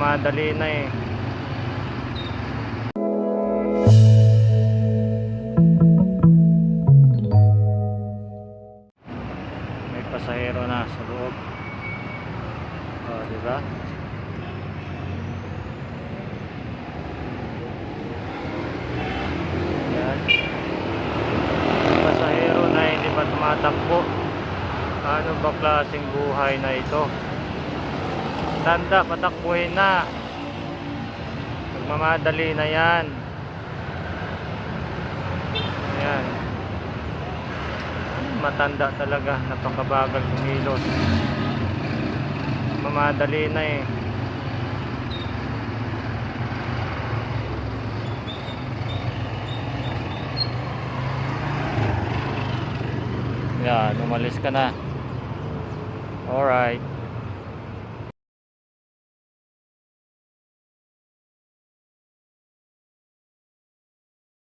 Nagmamadali na eh. May pasahero na sa loob. Oh, di ba? Yan. May pasahero na hindi pa tumatakbo. Ano ba klaseng buhay na ito? Tanda, patakbuhin na. Magmamadali na yan. Yan. Matanda talaga, napakabagal kumilos. Mamadali na eh. Yan, umalis ka na. Alright.